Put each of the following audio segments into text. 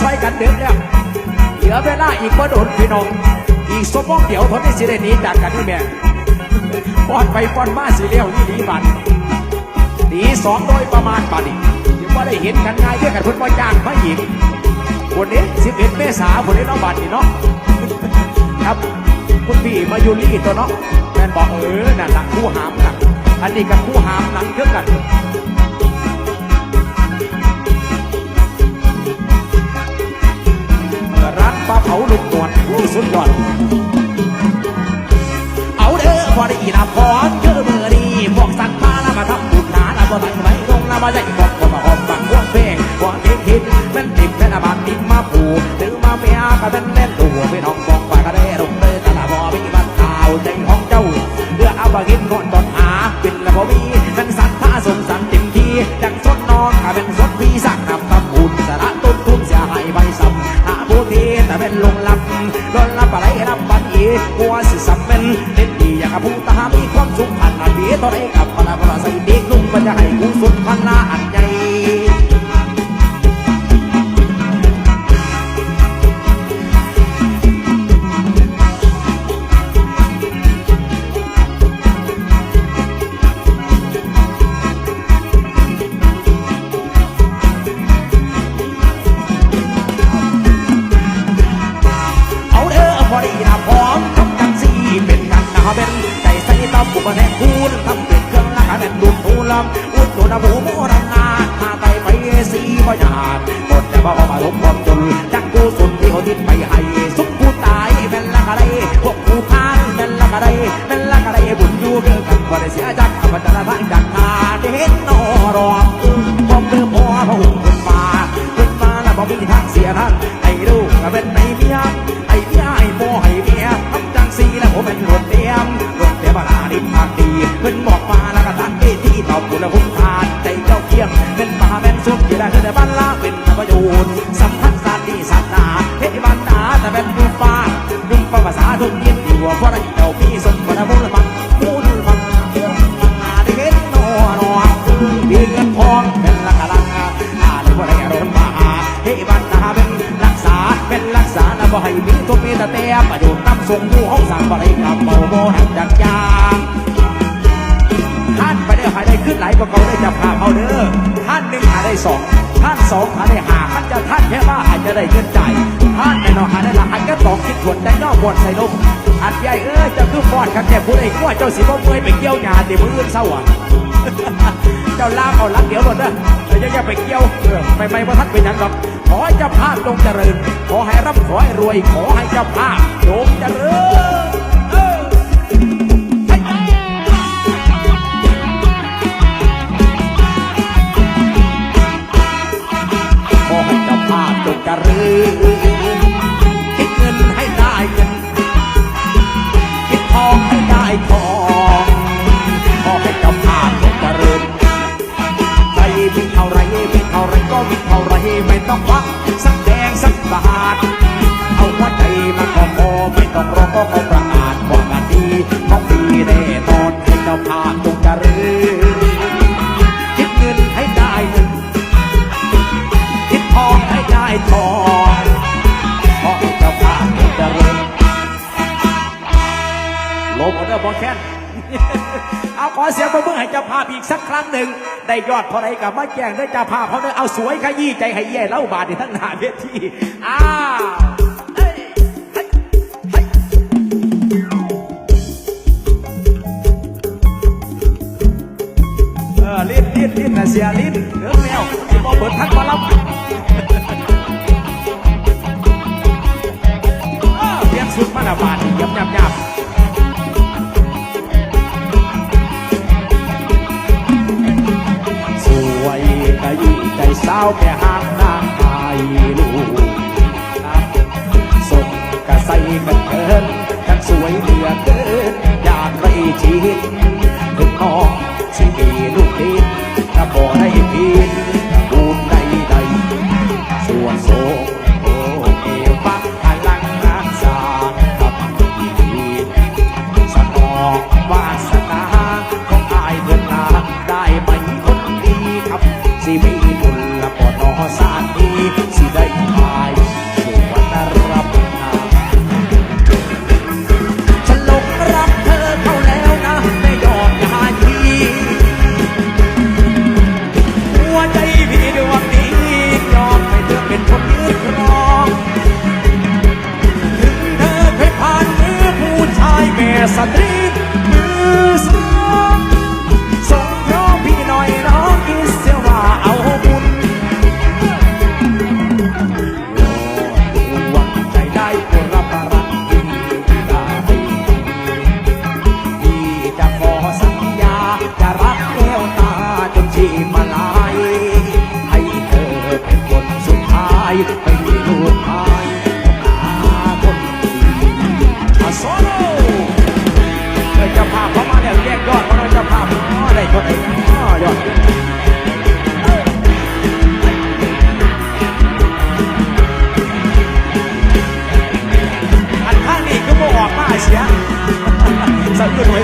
ซอยกันเดิมแล้วเหลือเวลาอีกบ่โดนพี่น้อง อีกสมองเดี๋ยวทนได้สิได้หนีจากกันนี่แม่ป้อนไปป้อนมาสิเลี้ยวนี่ดีบันตีสองโดยประมาณปานนี้ยังว่าได้เห็นกันง่ายเรื่องกันพิ่นว่าจ้างมาหญิงวันนี้11เอ็ดเมษาวันนี้เนาะบัดนี่เนาะครับคุณพี่มายูรี่ตัวเนาะแมนบอกเออนั่นละคู่หามกันอันนี้กับคู่หามหนังเครื่องกัน ปลาเผาลุกหนวดที่สุดยอด เอาเด้อพอได้อีนาพรเจอเมื่อนี้พวกสัตว์มาแล้วมาทำบุญหาแล้วบ่ทันไปลงแล้วมาได้บอกว่ามาหอมบังวงเพลงพวงเพลงฮิตเป็นติดเป็นอาบัติติดมาผูหรือมาเมียก็เป็นเล่นตัวเป็นห้องบอกว่าก็ได้ลงเลยตลาดบ่มีบัตรข่าวใจห้องเจ้าเรือเอาบากินนดตอนหาเป็นละบ่มี น ก็ตองคิดถวนได้นอกบทใส่ลมอันใหญ่เอ้ยจะคือฟอดครับแกผู้ใดกลัวเจ้าสิบ่เมื่อยไปเกี่ยวหยาติมืออื่นเศร้าอะเจ้าลามเอาลักเดี๋ยวหมดนะเดี๋ยวอย่าไปเกี่ยวเออไม่ไม่ว่าท่านเป็นยังหรอกขอให้เจ้าภาพจงเจริญ ขอให้รับขอให้รวย ขอให้เจ้าภาพจงเจริญขอให้เจ้าภาพจงเจริญ เงินคิดทองให้ได้ทองขอให้เจ้าภาพจเจริญใจมีเท่าไรมีเท่าไรก็มีเท่าไรไม่ต้องวักสัก ทั้งหนึ่ง ได้ยอดเท่าไรกับมาแจ้งด้จ้าภาพเขาเด้อเอาสวยขยี้ใจให้แย่เล่าบาดในทั้งหน้าเวทีอ้าวเอ้ยเฮ้ยเฮ้ยเออลิ้นลิ้นลิ้นนะเสียลิ้นเรื่องแมวสิบอเปิดทักมาลับอ้าเรียกสุดมาละบาทยับยับยับาวแก่ห้างนางไทยลูกสดกะใส่กันเกินทั้งสวยเหลือเกินอยากไรชีวิตถึงน้อง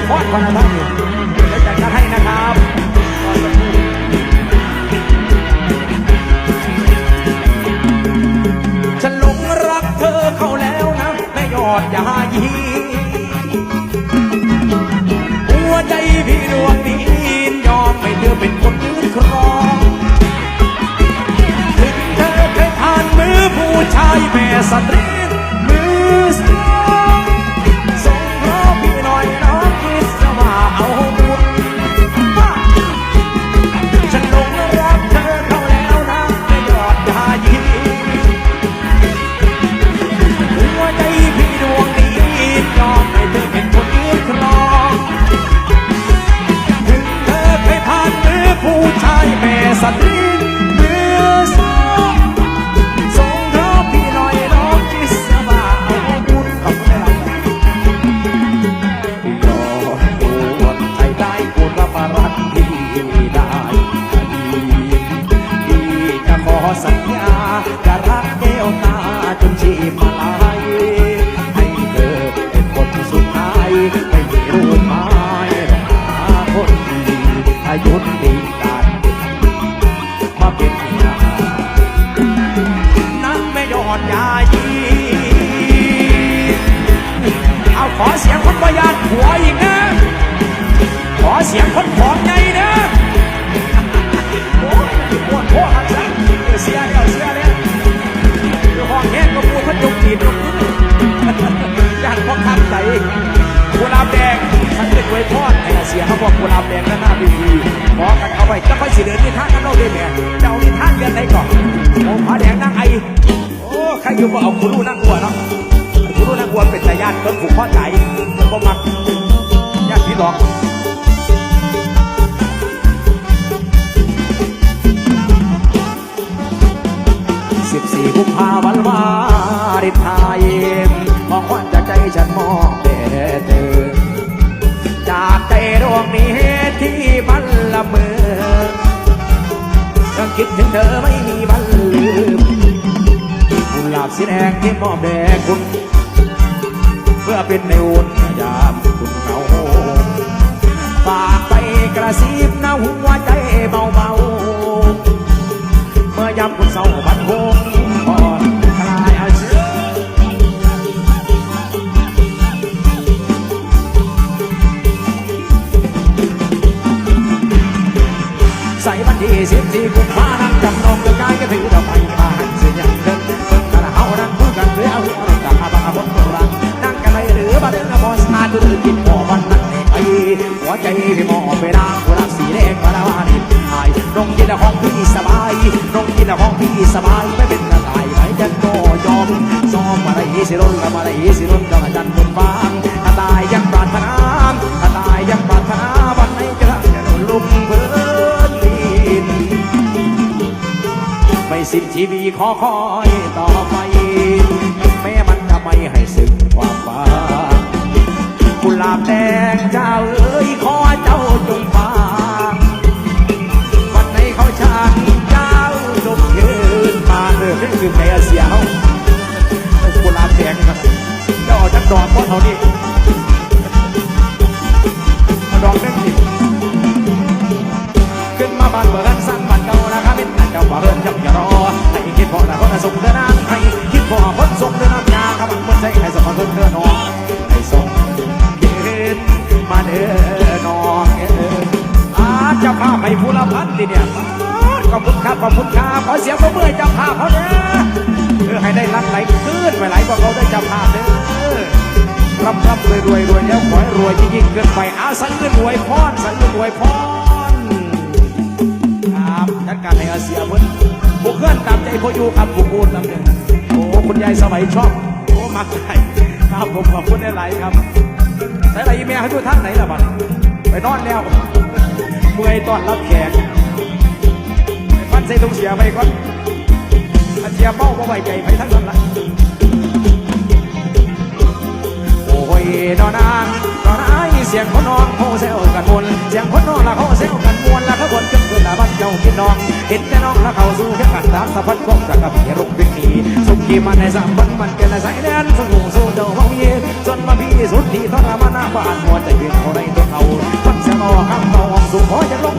ก่อนนะท่านเดี๋ยวจัดการให้นะครับฉันหลงรักเธอเข้าแล้วนะแม่ยอดยายีหัวใจพี่ดวงนี้ยอมให้เธอเป็นคนยืนครอง จะรักเดียวตาจนชีพมาลายให้เธอเป็นคนสุดท้ายไม่มีรูปหมายหรอกหาคนดีอายุดีกันมาเป็นเมียนักไม่ยอดยายีเอาขอเสียงคนประหยัดหัวอีกนะขอเสียงคนของนะ พ่อคำใจกุหลาบแดงฉันเป็นไว้พอดให้เสียเขาบอกกุหลาบแดงก็น่าดีดีขอกันเอาไว้จะไปสิเดินนิทากันเราได้ไหมเจ้านิทานเดือนไหนก่อนโอ้ผาแดงนั่งไอโอ้ใครอยู่บ่เอาคุณรู้นั่งกลัวเนาะคุณรู้นั่งกลัวเป็นแต่ญาติเพิ่งผูกข้อใจมันบ่มักญาติพี่หลอกสิบสี่กุมภาพันธ์วาริทายมองควัน วงนี้ที่มันละเมอยังคิดถึงเธอไม่มีวันลืมกุหลาบสีแดงที่มอบแด่คุณ เพื่อเป็นในอุ่นยามคุณเหงาฝากไปกระซิบนะหัวใจเบาๆ เมื่อยามคุณเศร้า สิ้นชีวีขอคอยต่อไป แม้มันจะไม่ให้สึกความฝันกุหลาบแดงเจ้าเอ้ยขอเจ้าจงฟังวันไหนเขาช่างเจ้าจงยืนมาเออนี่คือแม่เสียวกุหลาบแดงครับเจ้าเอาจักดอกเพราะเท่านี้ ส่งเดินน้ำยาครับมันมันใจให้สมองเดินเดินองให้ส่งเยืนมาเดินนองเอออาเจ้าภาพให้ผู้ลพันธ์ทีเนี่ยขอบคุณครับขอบคุณครับขอเสียงปรบมือให้เจ้าภาเขาเนี่ยเออให้ได้รักไหลขึ้นไปไหลกว่าเขาได้จ้าภาเด้อร่ำร่ำรวยรวยรวยแล้วขอให้รวยยิ่งๆเกินไปอาสันเงินรวยพรสันเงินรวยพรครับจัดการในอาเซียเพิ่นบุกเคลื่อนตามใจพออยู่ครับบุกบูนลำหนึ่ง โอ้คุณยายสมัยชอบโอ้มักใจครับผมขอบคุณหลายๆครับใส่อะไรอีเมียให้ดูท่านไหนล่ะบัดไปนอนแล้วเมื่อยตอนรับแขกฟันใส่ตรงเสียไปก่อนอันเสียเมาบ่ไว้ใจไปทั้งนั้นละโอ้ยนอนางนอนายเสียงคนนอนโฮเซลกันมวนเสียงคนนอนละโฮเซลกันมวนละขบวนขึ้นขึ้นละบ้านเจ้ากินน้อง เห็นแต่น้องละเข้าสู่แค่กันตามสะพัดกองจากกับเฮรุกวิ่งหนีสุขีมันในสามบันมันเป็นสายแดนสู้สู้เจ้าเมาเย็นจนมาพี่สุดที่ทรมานหน้าบ้านหัวใจเย็นเขาในตัวเขาคนเสียงอข้างเบาออกสู่ขอจะลง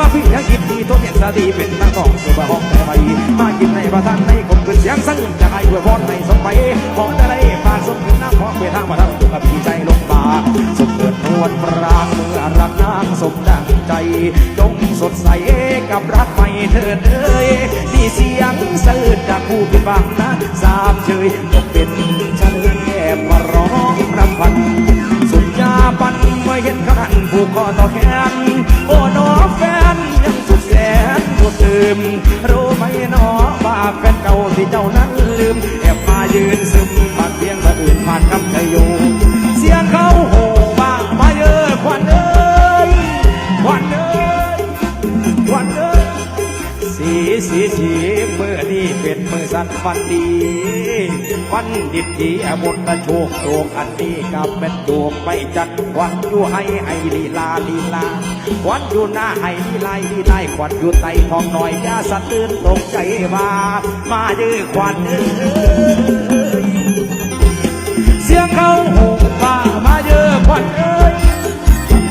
มามาไงงานทางคนมีแต่มาพี่ยังคิดดีตัวเนี่ยสติเป็นตั้งกองสู่บ้าห้องแต่ไปมากินในประทานในคมขึ้นเสียงสั่งจะให้ด้วยพรในสมไปขอจะได้ผ่าสมนน้ำขอเพื่อทางมาทำอยู่กับพี่ใจลงมาสมเกิดนวลปรางเมื่อรักนางสมดังใจจงสดใสกับรักใหม่เถิดเอ้ยที่เสียงเสิร์จากผู้ผิดหวังนะสาบเชยตกเป็นเฉลยแอบมาร้องรำพันสุดยาปันเมื่อเห็นเขาหันผูกคอต่อแขนโอ้น้อแฟน ม รู้ไหมน้อว่าแฟนเก่าที่เจ้านั้นลืม แอบมายืนซึมผ่านเพียงสะอื่นผ่านคำใจอยู่เสียงเขาโห่บ้างมาเยอะควันเอ้ยควันเอ้ยควันเอ้ยสีสีสีเมื่อนี้เป็นมือสันฟันดีวันดิบดีอบุตะโชคโชคอันนี้กับเป็นดวไปจัดควันอยู่ให้ให้ลีลาลีลาวัน อยู่หน้าให้ลีลายลีลายควันอยู่ไตทองหน่อยยาสะตื่นตกใจว่ามายื้อควันเสียงเขาหูว่ามาเยอะควันเอ้ย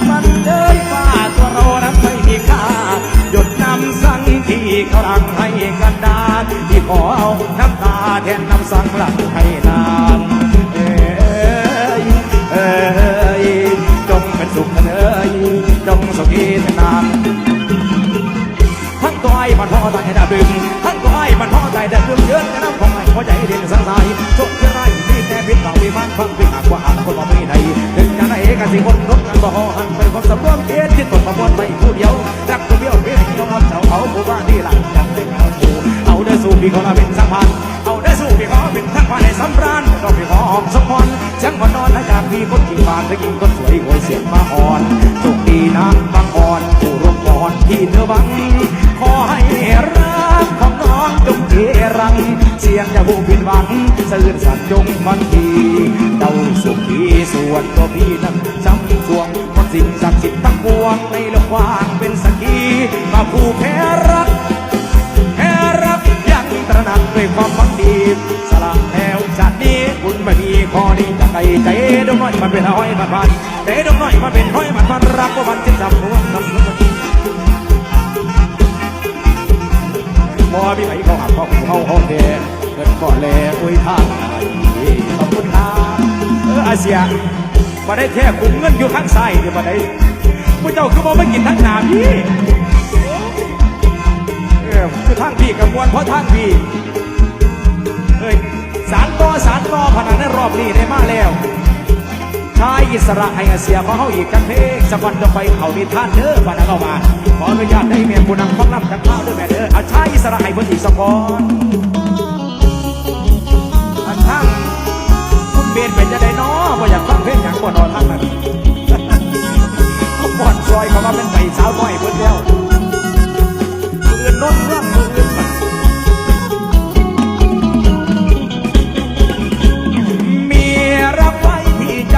มันเดินฝ่าตัวเรานั้นไม่มีค่าหยดน้ำสังที่เขาลังให้กันดานที่ขอเอาน้ำตาแทนน้ำสังหลัง เก่าวิมันฟังพิษหากว่าอ่านคนมาไม่ได้ถึงจะไหนกันสิคนรบกันบ่หอหันไปคนสำรวมเกียรติตกมาบนไปผู้เดียวรักคนเดียวเพียงเดียวเจ้าเขาผู้ว่าที่หลังยังได้เอาสู่เอาเด้สู่พี่ขอลาเป็นสัมพันธ์เอาเด้สู่พี่ขอเป็นทั้งวันในสำราญเราพี่ขอหอมสมพรเสียงคนนอนและจากพี่คนกิ่งบานและกิ่งคนสวยโวยเสียงมาอ่อนโชคดีนะบางอ่อนผู้รบก่อนที่เธอบังขอให้รักของน้องจงเจรังเสียงอย่าผู้ผิดหวังสื่นสัตย์จงมัน ส่วนตัวพี่นั้นจำสวงคนสิ่งศักดิ์สิทธิ์ทั้งปวงในโลกกว้างเป็นสกีมาผู้แพ้รักแค่รักยังตระหนักด้วยความฝังดีสละแล้วจากนี้คุณไม่มีข้อนี้จะไกลใจดงน้อยมันเป็นห้อยมันพันใจดงน้อยมันเป็นห้อยมันพันรักว่ามันจะจับหัวน้ำมันพอมีไหนเขาหักเขาเขาห้องเดเงินก่อนแล้วอุ้ยท่านขอบคุณครับเอออาเซีย มาได้แท้กุมเงินอยู่ข้างซ้ายเดี๋ยวมาได้ผู้เจ้าคือมองไม่กินทั้งหนาพี่เออคือทางพี่กับมวลเพราะทางพี่เฮ้ยสารต่อสารต่อพนันในรอบนี้ได้มาแล้วชายอิสระให้อาเสียของเขาอีกกันเพลงสักวันจะไปเขาดีท่านเด้อพนันเข้ามาขออนุญาตได้เมียผู้นำฟังนำจากข้าวด้วยแม่เด้อเอาชายอิสระให้เพิ่นอีกสักคนอัน เบนเป็นจะได้น้อบ่อยากฟังเพลงอย่างบ่นอนทั้งนั้นเขาปอนซอยเขาว่าเป็นไก่สาวน้อยเพิ่นแล้วมือน้นร่ำมืออื่นมาเมียรับไว้ที่ใจ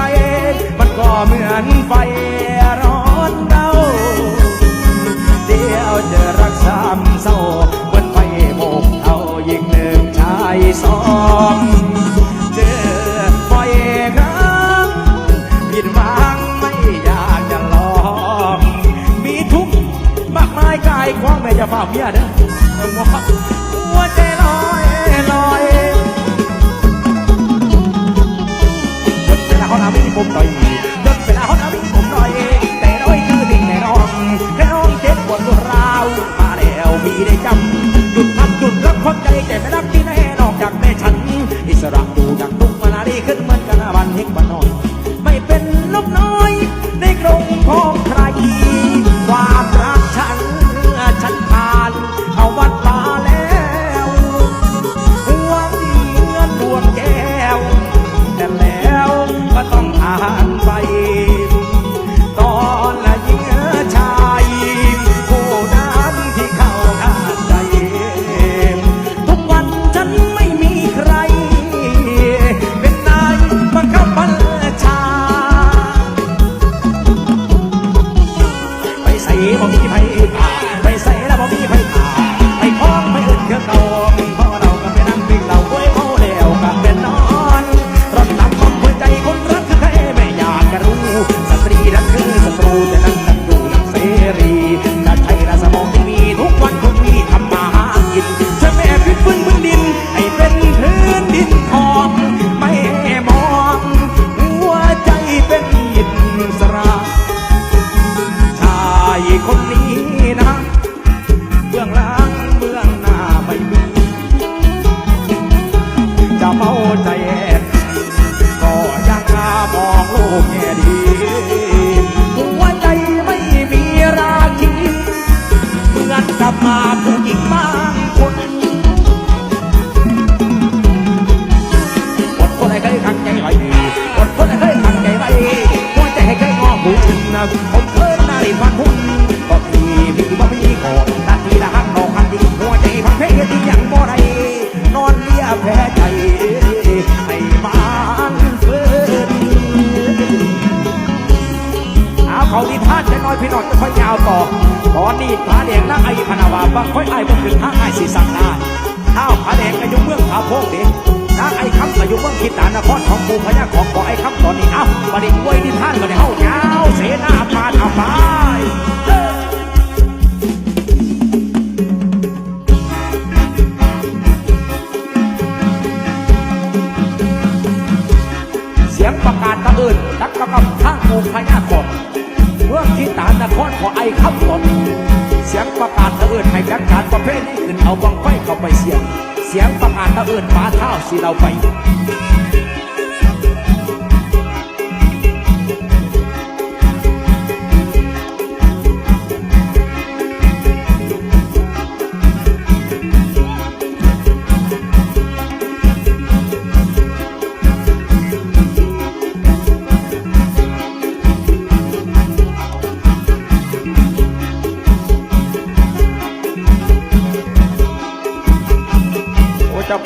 มันก็เหมือนไฟ ม่จะฝากเมียเด้อหัวใจลอยลอยจนเวลาเขาทำให้ผมหน่อยจนเวลาเขาทำให้ผมหน่อย แต่น้อยคือดิ่งแน่นอนแค่น้องเจ็บปวดตัวราวมาแล้วพี่ได้จำหยุดทำหยุดรักคนใจแต่ไม่รักที่แน่นอกจากแม่ฉัน อิสระดูจากทุกมานาดีขึ้นเหมือนกันวันเฮกวันนอนไม่เป็นลูกน้อยในกรงของใคร ผมเคยนาฬิฟันหุ่นก็มีพี่บ่มีขอนาทีละหันนอกหันดีหัวใจพังเพที่ยังบ่ได้นอนเลียแพ้ใจให้บ้านเฟินเอาเขาที่ท่านจะน้อยพี่น้องจะค่อยยาวต่อตอนนี้ผาแดงนักไอ้พนาวาบางค่อยไอ้บนขึ้นทาไอ้สีสังนาข้าวผาแดงอายุเมืองผาโพกเด็กนักไอ้คำอายุเมืองคิดตานครของปูพญาของขอไอ้ ข้างปูพญาของเมืองคิดตานครขอไอ้คำตอนเสียงประกาศตะเอิดให้จัดการประเภทนี้ขึ้นเอาบังไฟเข้าไปเสียง เสียงประกาศตะเอิดฟ้าเท้าสีเราไป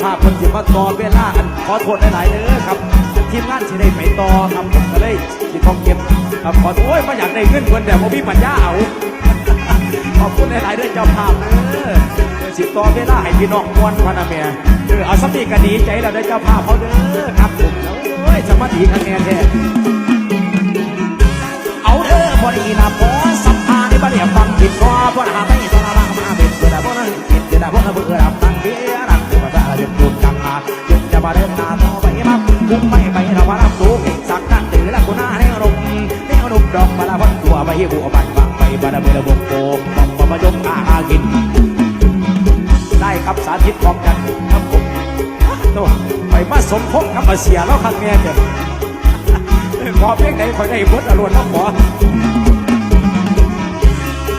ภาพคนสิมาต่อเวลากันขอโทษหลายๆเด้อครับทีมงานสิได้ไปต่อครับก็เลยสิของเก็บครับขอโทษโอ้ยมาอยากได้เงินเพิ่นแต่บ่มีปัญญาเอาขอบคุณหลายๆเด้อเจ้าภาพเด้อสิต่อเวลาให้พี่น้องมวนพนะแม่เออเอาสติกันดีใจแล้วเด้เจ้าภาพเขาเด้อครับผมโอ้ยสมาธิคะแนนแท้เอาเด้อพอดีนะพอสัมภาษณ์ในบ้านเรียฟังผิดก็พอหาไม่สนมามาเป็นเวลาพอนั้นผิดเวลาพอนั้นเบื่อรับตั้งเบี้ยรักเทวดา ดือดดุจังอาเดือดจะมาเดินหน้าต่อไปมาคุ้มไม่ไปเราพารับรู้สักนั่นตื่นแล้วกูหน้าในอารมณ์ในอารมดอกมาละวันตัวไปบัวบันฟังไปบาราเบลบกโกบอกมามายกอาหากิน ได้ครับสาธิตพร้อมกันครับผมโตไปมาสมพงกับมาเสียแล้วครั้งนี้ยเจ้ขอเพลงไหนคอยได้บทอรวนน้ำขอ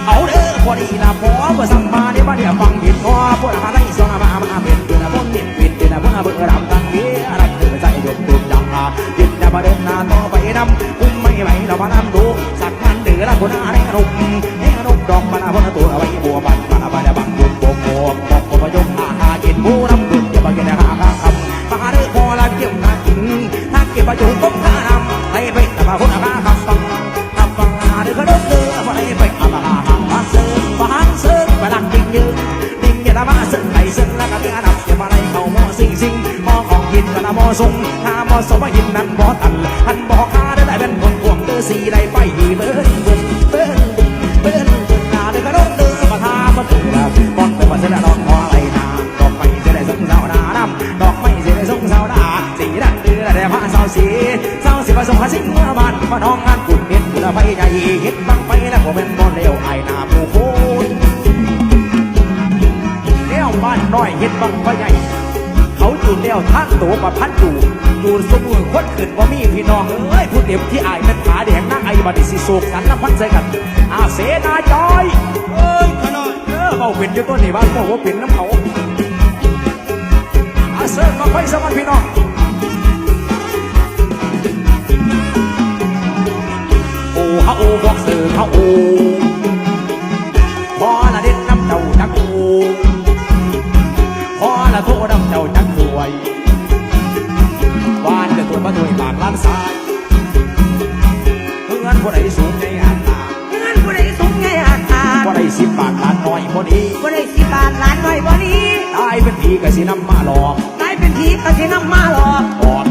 เอาเด้อพอดีนะพอเมื่อสั่งมาเนี่ยมาเนี่ยฟังผิดพอพวกหาได้สองมามาเป็นเป็นนพวกนิดปิดเป็นนพวกเบอร์ดำตังเบี้ยอะไรเกิดใจหยกตุนจังอายึดจะมาเดินหน้าต่อไปนำคุ้มไม่ไหวเรามานำดูสักมันเดือละคนอะไรนุ่มเอ้นุ่มดอกมันเอาพวกตัวเอาไว้บัวบันมันเอาไปบังบุญโบกโบกบอกพยมอาหากินบูน้ำดุนอย่ามากินอาหารคำมาเด้อพอละเกี่ยวนากินถ้าเก็บประโยชน์ก้มข้า บ่ทรงหามอสมยินนั้นบอตัน ฮาโอบอกเสือฮาโอพอละเด็ดน้ำเจ้าจักโอพอละโทษดำเจ้าจักรวยวานจะตัวมาด้วยปากล้านสายเพื่อนผู้ใดสูงในอันตาเงินผู้ใดสูงใหญ่อาคาผู้ใดสิบบาทล้านน้อยพอดีผู้ใดสิบบาทล้านหน่อยบ่นี้ตายเป็นผีกะสิน้ำมาหลอกนายเป็นผีกสินำมาหลอก ออกจากบ้าน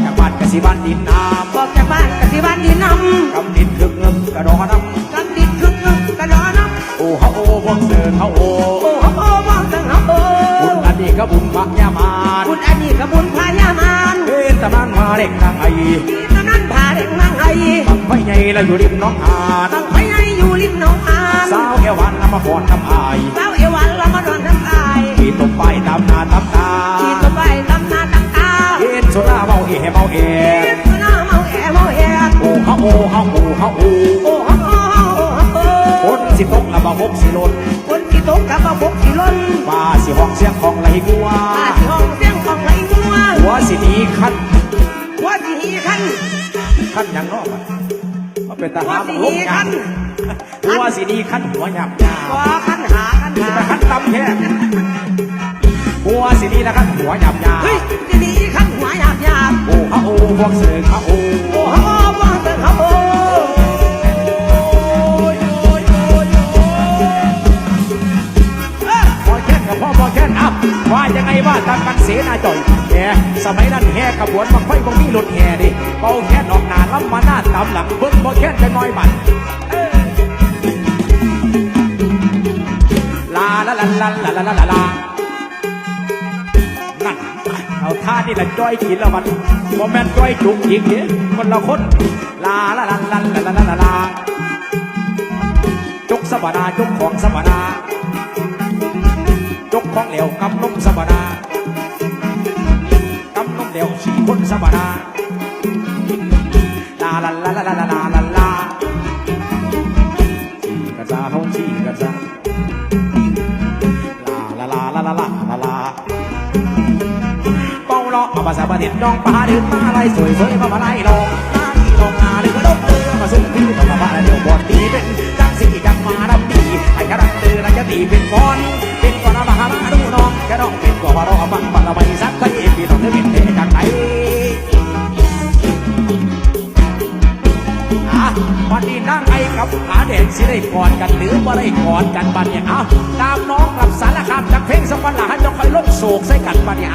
กะ สิบ้านดินน้บอกจากบ้านกสิบ้านดินนำกำดินคึกเงิมกระดอน้ำกันดินคึกคึกกระดอนำำโอ้ฮาโอ้พวกเสือเขาโอ้โอ้โหโอ้บอกจังเฮาโอ้บุญอันนี้ก็บุญพระยามานบุญอันนี้กบุญพายามานเป็นตำนานมาเด็กนางไอตอนนั้นพาเด็กนางไห้บังไฟใหญ่แล้วอยู่ริมหน้องหานตั้งไว้ให้อยู่ริมหนองอานสาวแก้ววันนำมาฟ้อนน้ำอายสาวเอวันละมาดอนน้ำอายขี่ตบไปตามนาตามตาขี่ตัวไป อ็นโซดาเมาเอเมาเอเอ็ดตัวหน้าเมาแอเมาแอดโอ้เขาโอเฮาโอเฮาโอโอ้ฮักโอ้ฮักโอ้ฮักโอ้คนสิตกละบ่หกสิหลนคนที่ตกกับมาบกที่ล้นฟ้าสิห้องเสียงของไหลกัวตาที่ห้องเสียงของไหลงัวหัวสิหนีคันหัวที่หีคันคันหยังเนอกมาเป็นทหารหัวสิลงหนีคังานนหัวสิหนีคันหัวหยับยาหัวคันหาคันจะหาไปคันตำแค่ หัวสิหนีละคันหัวหยับยาเฮ้ยที่นี่คันหัวหยาบหยาบโอ้ฮะโอ้พวกเสือฮะโอ้โอ้ฮักโอ้บ้าเติร์ฮักโอ้พอแค่นกับพ่อพอแค่นอัพว่ายังไงว่าตามกันเสนาจ่อยแหมสมัยนั้นแห่ขบวนมาค่อยบ่มีรถแห่ดิเป่าแค่นออกหน้าล้ำมาหน้าตามหลังเบิ่งพอแค่นจะน้อยบัดลาลาลาลาลาลาลาลาลานั่น เอาท่านี่แหละจ้อยกินล้วมันโมแมนจ้อยจุกอีกเนี่ยคนละคนลาลาลาลาลาลาลาลาลาจกสบดาจกของสบดาจกของเหลวกำนมสบดากำนมเหลวสี่คนสบดาลาลาลาลาลาลาลาลาลาาะเอาเด็นน้องปลาดินมาไล่สวยสวยมามาไล่ลองหน้าที่ลองนาเดือดเดือมาสุ่มพี่มาบ้าเดียวบอดีเป็นจังสีจังมาดำดีไอ้กระดังเดือนจะตีเป็นฟอนเป็นกว่ามาหามาดูน้องแค่น้องเป็นกว่าเราบังบังเราไปสักไปพี่น้องเป็นเทจากไหนอะวันนี้นั่งไอ้กับขาแดงสิได้กอดกันหรือว่าได้กอดกันบัดเนี่ยเอาตามน้องกลับสารคามจากเพลงสักวันหลังจะคอยลบโศกใส่กันบัดเนี่ย